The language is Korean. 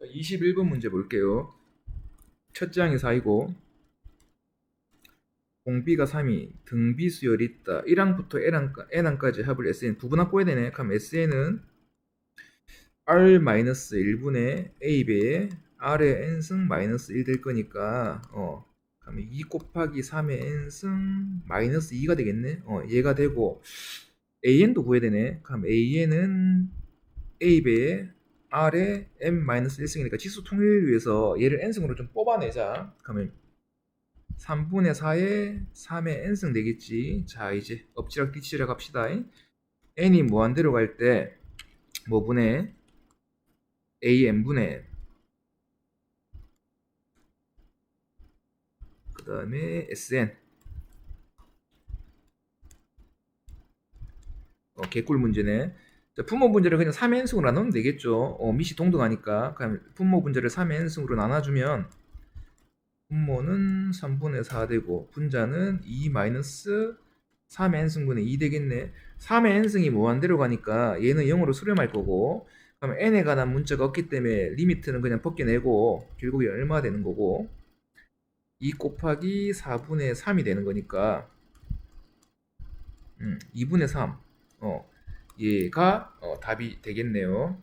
21번 문제 볼게요. 첫 장이 4이고 공비가 3이 등비 수열이 있다. 1항부터 n항까지 합을 SN 두분 갖고 해야 되네. 그럼 SN은 R-1분의 A배에 R의 n승 마이너스 1 될 거니까 어 그러면 2 곱하기 3의 n승 마이너스 2가 되겠네. 어 얘가 되고 AN도 구해야 되네. 그럼 AN은 A배에 R의 n-1승이니까 지수 통일을 위해서 얘를 n승으로 좀 뽑아내자. 그러면 3분의 4에 3의 n승 되겠지. 자, 이제 엎치락 뒤치락 합시다. n이 무한대로 갈 때 뭐 분의 an분의 그 다음에 sn 어, 개꿀 문제네. 자, 분모 분자를 그냥 3의 n승으로 나누면 되겠죠. 어, 밑이 동등하니까. 그럼 분모 분자를 3의 n승으로 나눠주면 분모는 3분의 4 되고 분자는 2 마이너스 3의 n승분의 2 되겠네. 3의 n승이 무한대로 가니까 얘는 0으로 수렴할 거고 그럼 n에 관한 문자가 없기 때문에 리미트는 그냥 벗겨내고 결국에 얼마 되는 거고 2 곱하기 4분의 3이 되는 거니까 음, 2분의 3 어, 얘가 어, 답이 되겠네요.